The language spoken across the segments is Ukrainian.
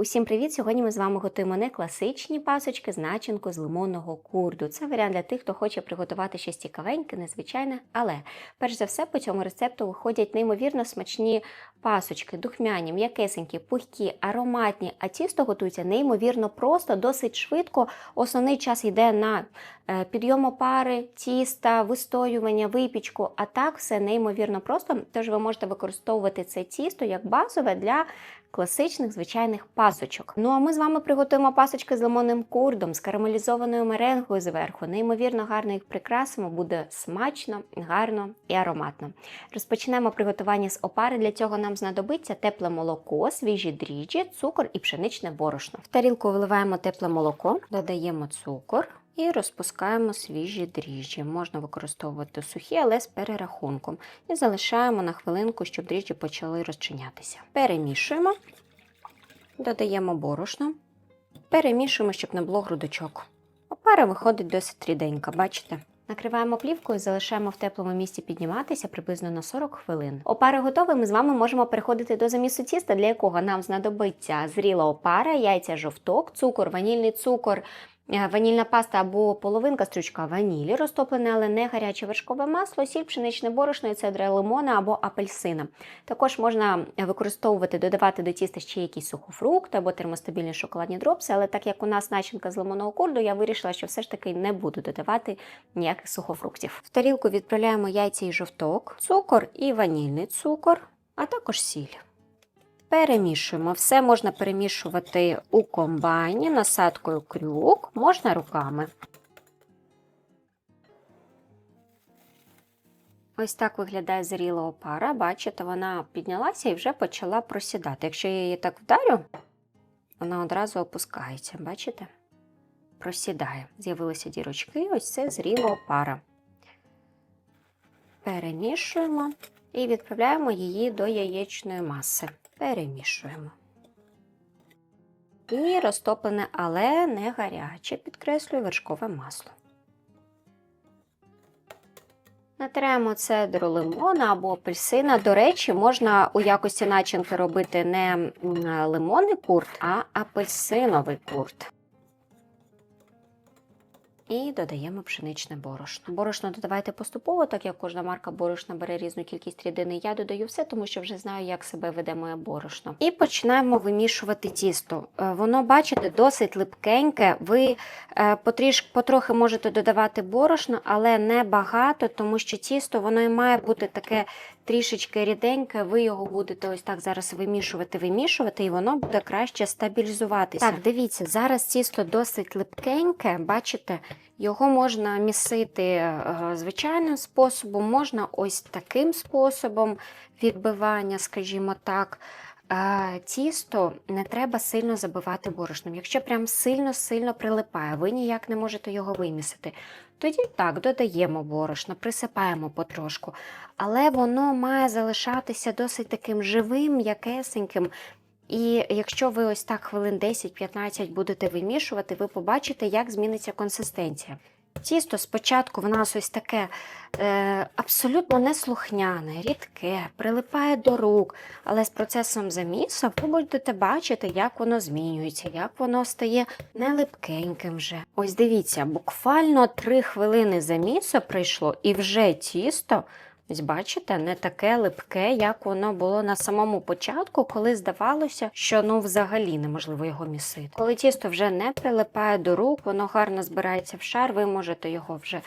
Усім привіт! Сьогодні ми з вами готуємо не класичні пасочки з начинкою з лимонного курду. Це варіант для тих, хто хоче приготувати щось цікавеньке, незвичайне. Але перш за все по цьому рецепту виходять неймовірно смачні пасочки, духмяні, м'якесенькі, пухкі, ароматні. А тісто готується неймовірно просто, досить швидко. Основний час йде на е, підйом опари, тіста, вистоювання, випічку. А так все неймовірно просто. Тож ви можете використовувати це тісто як базове для класичних звичайних пасочок. Ну а ми з вами приготуємо пасочки з лимонним курдом, з карамелізованою меренгою зверху. Неймовірно гарно їх прикрасимо, буде смачно, гарно і ароматно. Розпочнемо приготування з опари. Для цього нам знадобиться тепле молоко, свіжі дріжджі, цукор і пшеничне борошно. В тарілку виливаємо тепле молоко, додаємо цукор. І розпускаємо свіжі дріжджі. Можна використовувати сухі, але з перерахунком. І залишаємо на хвилинку, щоб дріжджі почали розчинятися. Перемішуємо, додаємо борошно, перемішуємо, щоб не було грудочок. Опара виходить досить ріденька, бачите? Накриваємо плівкою і залишаємо в теплому місці підніматися приблизно на 40 хвилин. Опара готова, ми з вами можемо переходити до замісу тіста, для якого нам знадобиться зріла опара, яйця жовток, цукор, ванільний цукор, ванільна паста або половинка стручка ванілі, розтоплене, але не гаряче вершкове масло, сіль, пшеничне борошно і цедра лимона або апельсина. Також можна використовувати, додавати до тіста ще якісь сухофрукти або термостабільні шоколадні дропси, але так як у нас начинка з лимонного курду, я вирішила, що все ж таки не буду додавати ніяких сухофруктів. В тарілку відправляємо яйця і жовток, цукор і ванільний цукор, а також сіль. Перемішуємо. Все можна перемішувати у комбайні, насадкою крюк, можна руками. Ось так виглядає зріла опара. Бачите, вона піднялася і вже почала просідати. Якщо я її так вдарю, вона одразу опускається. Бачите? Просідає. З'явилися дірочки, ось це зріла опара. Перемішуємо і відправляємо її до яєчної маси. Перемішуємо. І розтоплене, але не гаряче, підкреслюю вершкове масло. Натираємо цедру лимона або апельсина. До речі, можна у якості начинки робити не лимонний курт, а апельсиновий курт. І додаємо пшеничне борошно. Борошно додавайте поступово, так як кожна марка борошна бере різну кількість рідини. Я додаю все, тому що вже знаю, як себе веде моє борошно. І починаємо вимішувати тісто. Е, Воно, бачите, досить липкеньке. Ви е, потріш, потрохи можете додавати борошно, але не багато, тому що тісто воно і має бути таке трішечки ріденьке. Ви його будете ось так зараз вимішувати, вимішувати, і воно буде краще стабілізуватися. Так, дивіться, зараз тісто досить липкеньке, бачите. Його можна місити е, звичайним способом, можна ось таким способом відбивання, скажімо так. Тісто не треба сильно забивати борошном. Якщо прям сильно-сильно прилипає, ви ніяк не можете його вимісити. Тоді так, додаємо борошно, присипаємо потрошку. Але воно має залишатися досить таким живим, м'якесеньким. І якщо ви ось так хвилин 10-15 будете вимішувати, ви побачите, як зміниться консистенція. Тісто спочатку в нас ось таке е, абсолютно неслухняне, рідке, прилипає до рук, але з процесом замісу ви будете бачити, як воно змінюється, як воно стає нелипкеньким вже. Ось дивіться, буквально 3 хвилини замісу пройшло, і вже тісто Ось бачите, не таке липке, як воно було на самому початку, коли здавалося, що ну взагалі неможливо його місити. Коли тісто вже не прилипає до рук, воно гарно збирається в шар, ви можете його вже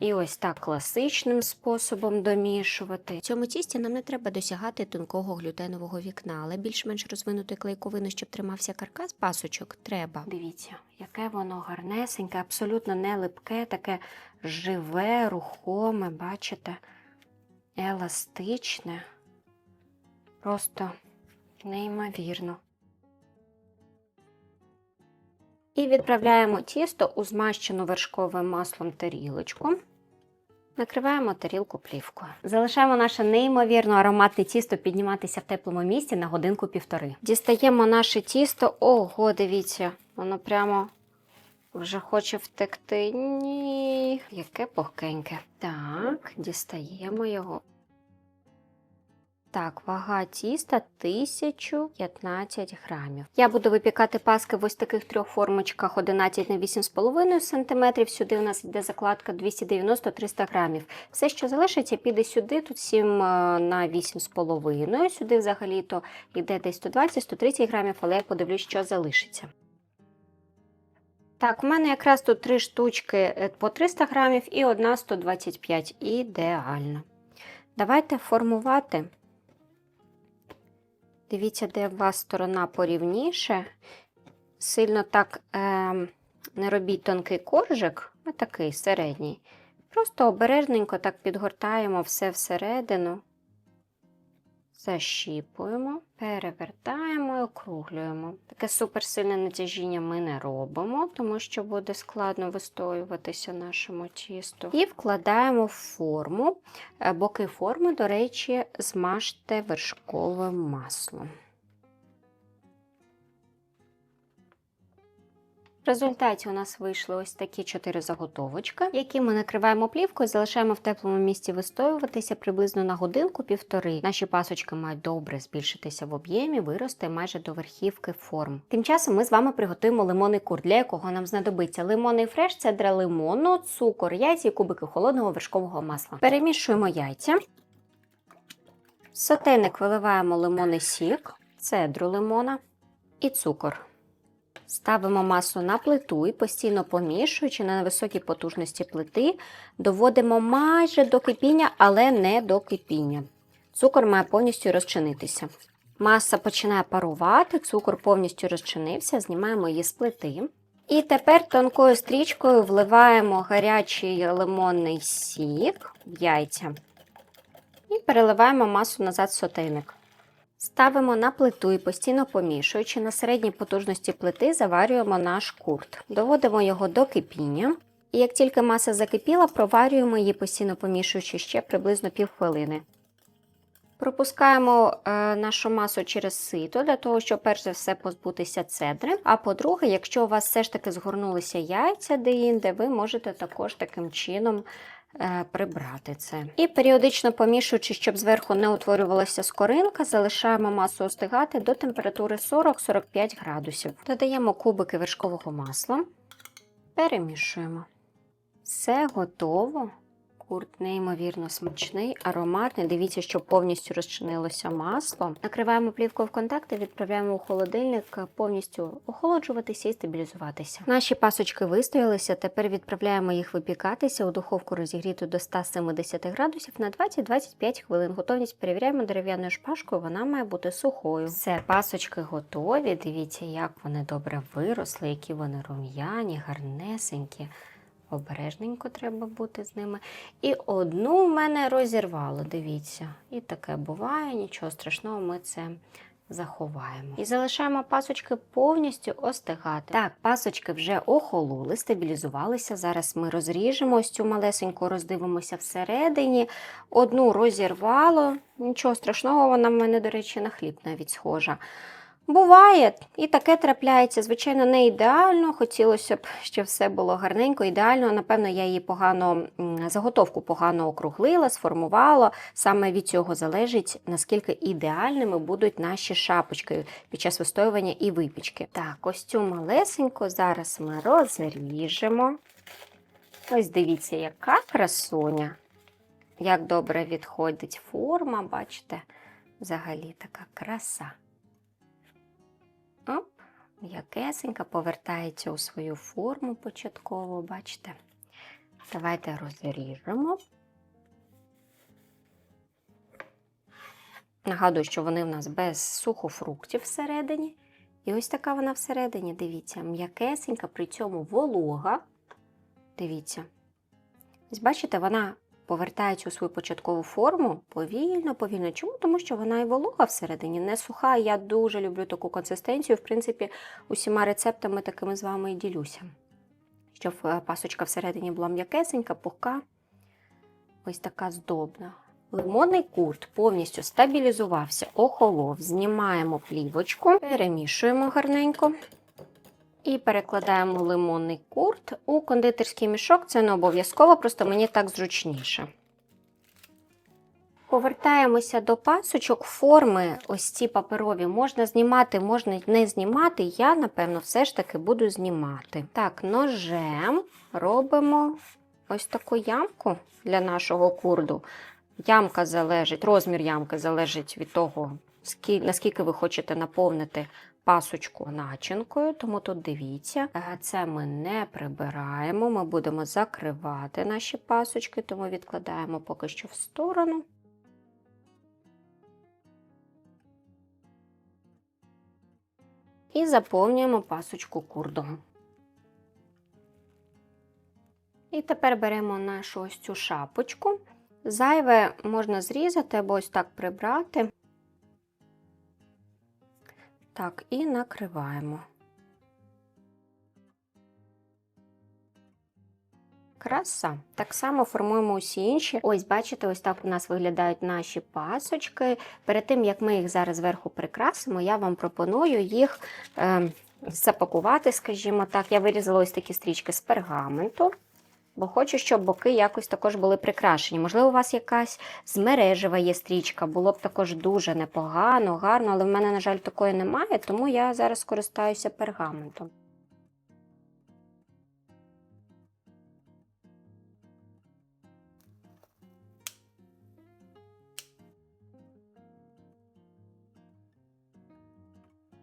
і ось так класичним способом домішувати. В цьому тісті нам не треба досягати тонкого глютенового вікна, але більш-менш розвинути клейковину, щоб тримався каркас пасочок, треба. Дивіться, яке воно гарнесеньке, абсолютно не липке, таке живе, рухоме, бачите? Еластичне, просто неймовірно. І відправляємо тісто у змащену вершковим маслом тарілочку. Накриваємо тарілку плівкою. Залишаємо наше неймовірно ароматне тісто підніматися в теплому місці на годинку-півтори. Дістаємо наше тісто. Ого, дивіться, воно прямо вже хоче втекти. Ні, яке пухкеньке. Так, дістаємо його. так, вага тіста 1015 грамів. Я буду випікати паски в ось таких трьох формочках 11 на 8,5 см. Сюди у нас йде закладка 290-300 грамів. Все, що залишиться, піде сюди. Тут 7 е, на 8,5. Сюди взагалі-то йде десь 120-130 грамів, але я подивлюсь, що залишиться. Так, у мене якраз тут три штучки е, по 300 грамів і одна 125. Ідеально. Давайте формувати. Дивіться, де у вас сторона порівніше. Сильно так е, не робіть тонкий коржик, а такий середній. Просто обережненько так підгортаємо все всередину, защіпуємо, перевертаємо і округлюємо. Таке суперсильне натяжіння ми не робимо, тому що буде складно вистоюватися нашому тісту. І вкладаємо в форму. Е, Боки форми, до речі, змажте вершковим маслом. В результаті у нас вийшли ось такі чотири заготовочки, які ми накриваємо плівкою, залишаємо в теплому місці вистоюватися приблизно на годинку-півтори. Наші пасочки мають добре збільшитися в об'ємі, вирости майже до верхівки форм. Тим часом ми з вами приготуємо лимонний кур, для якого нам знадобиться лимонний фреш, цедра лимону, цукор, яйця і кубики холодного вершкового масла. Перемішуємо яйця. В сотейник виливаємо лимонний сік, цедру лимона і цукор. Ставимо масу на плиту і постійно помішуючи на невисокій потужності плити, доводимо майже до кипіння, але не до кипіння. Цукор має повністю розчинитися. Маса починає парувати, цукор повністю розчинився, знімаємо її з плити. І тепер тонкою стрічкою вливаємо гарячий лимонний сік в яйця і переливаємо масу назад в сотейник. Ставимо на плиту і постійно помішуючи на середній потужності плити, заварюємо наш курт. Доводимо його до кипіння. І як тільки маса закипіла, проварюємо її постійно помішуючи ще приблизно півхвилини. Пропускаємо е, нашу масу через сито для того, щоб перш за все позбутися цедри. А по-друге, якщо у вас все ж таки згорнулися яйця де-інде, ви можете також таким чином прибрати це. І періодично помішуючи, щоб зверху не утворювалася скоринка, залишаємо масу остигати до температури 40-45 градусів. Додаємо кубики вершкового масла, перемішуємо. Все готово. Курт неймовірно смачний, ароматний. Дивіться, щоб повністю розчинилося масло. Накриваємо плівкою в контакт і відправляємо у холодильник повністю охолоджуватися і стабілізуватися. Наші пасочки вистоялися. Тепер відправляємо їх випікатися у духовку розігріту до 170 градусів на 20-25 хвилин. Готовність перевіряємо дерев'яною шпажкою, вона має бути сухою. Все, пасочки готові. Дивіться, як вони добре виросли, які вони рум'яні, гарнесенькі. Обережненько треба бути з ними. І одну в мене розірвало, дивіться. І таке буває, нічого страшного, ми це заховаємо. І залишаємо пасочки повністю остигати. Так, пасочки вже охололи, стабілізувалися. Зараз ми розріжемо ось цю малесеньку, роздивимося всередині. Одну розірвало, нічого страшного, вона в мене, до речі, на хліб навіть схожа. Буває, і таке трапляється. Звичайно, не ідеально. Хотілося б, щоб все було гарненько, ідеально. Напевно, я її погано заготовку погано округлила, сформувала. Саме від цього залежить, наскільки ідеальними будуть наші шапочки під час вистоювання і випічки. Так, ось цю малесеньку зараз ми розріжемо. Ось дивіться, яка красуня. Як добре відходить форма, бачите? Взагалі така краса. М'якесенька повертається у свою форму початково, бачите. Давайте розріжемо. Нагадую, що вони в нас без сухофруктів всередині. І ось така вона всередині, дивіться, м'якесенька, при цьому волога. Дивіться. Ось бачите, вона повертається у свою початкову форму повільно, повільно. Чому? Тому що вона і волога всередині, не суха. Я дуже люблю таку консистенцію. В принципі, усіма рецептами такими з вами і ділюся. Щоб е, пасочка всередині була м'якесенька, пухка, ось така здобна. Лимонний курт повністю стабілізувався, охолов. Знімаємо плівочку, перемішуємо гарненько. І перекладаємо лимонний курт у кондитерський мішок. Це не обов'язково, просто мені так зручніше. Повертаємося до пасочок. Форми, ось ці паперові, можна знімати, можна не знімати. Я, напевно, все ж таки буду знімати. Так, ножем робимо ось таку ямку для нашого курду. Ямка залежить, розмір ямки залежить від того, наскільки ви хочете наповнити пасочку начинкою. Тому тут дивіться, Е, це ми не прибираємо. Ми будемо закривати наші пасочки, тому відкладаємо поки що в сторону. І заповнюємо пасочку курдом. І тепер беремо нашу ось цю шапочку. Зайве можна зрізати або ось так прибрати. Так, і накриваємо. Краса. Так само формуємо усі інші. Ось, бачите, ось так у нас виглядають наші пасочки. Перед тим, як ми їх зараз зверху прикрасимо, я вам пропоную їх е, запакувати, скажімо так. Я вирізала ось такі стрічки з пергаменту. Бо хочу, щоб боки якось також були прикрашені. Можливо, у вас якась змережева є стрічка, було б також дуже непогано, гарно, але в мене, на жаль, такої немає, тому я зараз користаюся пергаментом.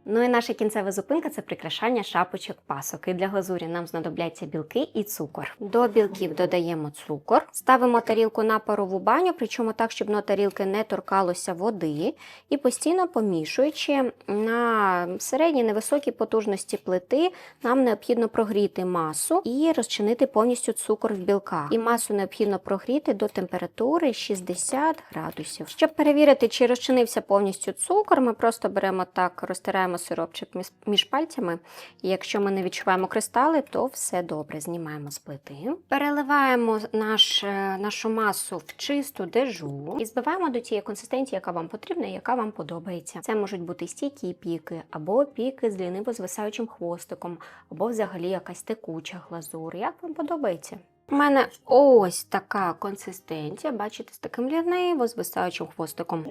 Ну і наша кінцева зупинка це прикрашання шапочок пасок. І для глазурі нам знадобляться білки і цукор. До білків додаємо цукор, ставимо тарілку на парову баню, причому так, щоб на тарілки не торкалося води, і постійно помішуючи на середній невисокій потужності плити, нам необхідно прогріти масу і розчинити повністю цукор в білках. І масу необхідно прогріти до температури 60 градусів. Щоб перевірити, чи розчинився повністю цукор, ми просто беремо так, розтираємо сиропчик між- між пальцями. І якщо ми не відчуваємо кристали, то все добре. Знімаємо з плити. Переливаємо наш, е, нашу масу в чисту дежу і збиваємо до тієї консистенції, яка вам потрібна і яка вам подобається. Це можуть бути стійкі піки, або піки з ліниво звисаючим хвостиком, або взагалі якась текуча глазур. Як вам подобається? У мене ось така консистенція, бачите, з таким ліниво звисаючим хвостиком.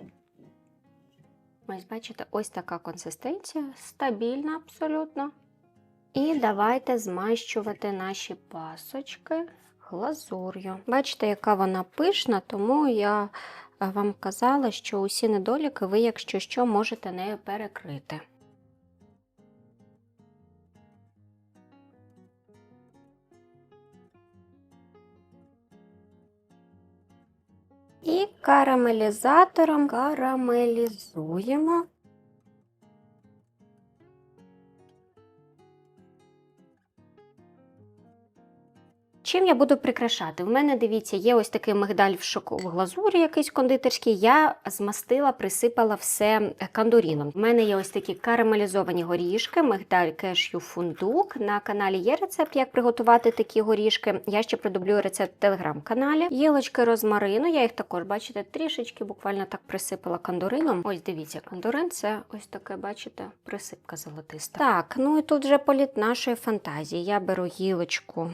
Ось, бачите, ось така консистенція, стабільна абсолютно. І давайте змащувати наші пасочки глазур'ю. Бачите, яка вона пишна, тому я е, вам казала, що усі недоліки ви, якщо що, можете нею перекрити. І карамелізатором карамелізуємо. Чим я буду прикрашати? У мене, дивіться, є ось такий мигдаль в шоку в глазурі, якийсь кондитерський. Я змастила, присипала все кандуріном. У мене є ось такі карамелізовані горішки, мигдаль кешю фундук. На каналі є рецепт, як приготувати такі горішки. Я ще продублюю рецепт в телеграм-каналі. Гілочки розмарину, я їх також, бачите, трішечки буквально так присипала кандурином. Ось дивіться, кандурин це ось таке, бачите, присипка золотиста. Так, ну і тут вже політ нашої фантазії. Я беру гілочку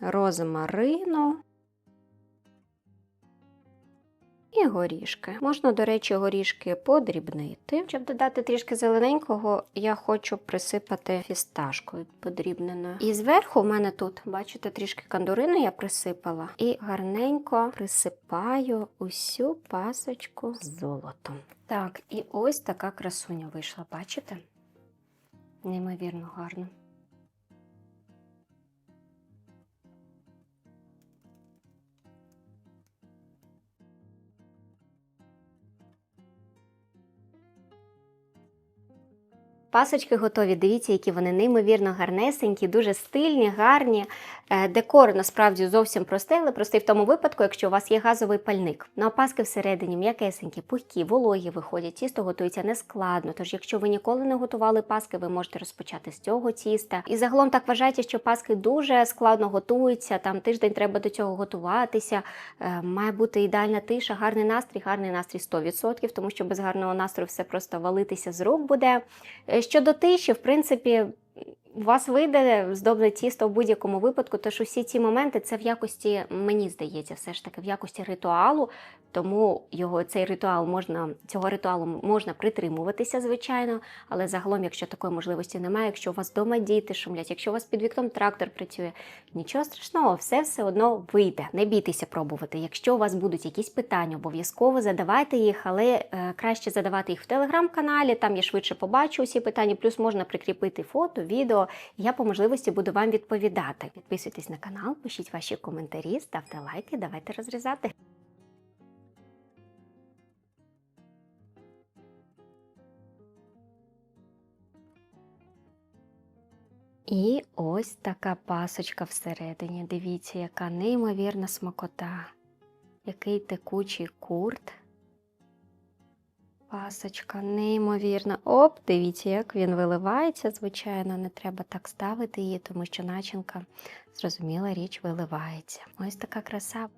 розмарину і горішки. Можна, до речі, горішки подрібнити. Щоб додати трішки зелененького, я хочу присипати фісташкою подрібненою. І зверху в мене тут, бачите, трішки кандурини я присипала. І гарненько присипаю усю пасочку з золотом. Так, і ось така красуня вийшла, бачите? Неймовірно гарно. Пасочки готові. Дивіться, які вони неймовірно гарнесенькі, дуже стильні, гарні. Е, Декор насправді зовсім простий, але простий в тому випадку, якщо у вас є газовий пальник. Ну а паски всередині м'якесенькі, пухкі, вологі виходять. Тісто готується нескладно. Тож, якщо ви ніколи не готували паски, ви можете розпочати з цього тіста. І загалом так вважайте, що паски дуже складно готуються. Там тиждень треба до цього готуватися. Е, Має бути ідеальна тиша, гарний настрій, гарний настрій 100%, тому що без гарного настрою все просто валитися з рук буде. Е, Щодо тиші, в принципі, у вас вийде здобне тісто в будь-якому випадку, тож усі ці моменти це в якості, мені здається, все ж таки в якості ритуалу. Тому його цей ритуал можна цього ритуалу можна притримуватися, звичайно. Але загалом, якщо такої можливості немає, якщо у вас вдома діти шумлять, якщо у вас під вікном трактор працює, нічого страшного, все все одно вийде. Не бійтеся пробувати. Якщо у вас будуть якісь питання, обов'язково задавайте їх, але е, краще задавати їх в телеграм-каналі. Там я швидше побачу усі питання. Плюс можна прикріпити фото, Я по можливості буду вам відповідати. Підписуйтесь на канал, пишіть ваші коментарі, ставте лайки, давайте розрізати. І ось така пасочка всередині. Дивіться, яка неймовірна смакота, який текучий курт. Пасочка, неймовірна. Оп, дивіться, як він виливається. Звичайно, не треба так ставити її, тому що начинка, зрозуміла річ, виливається. Ось така краса.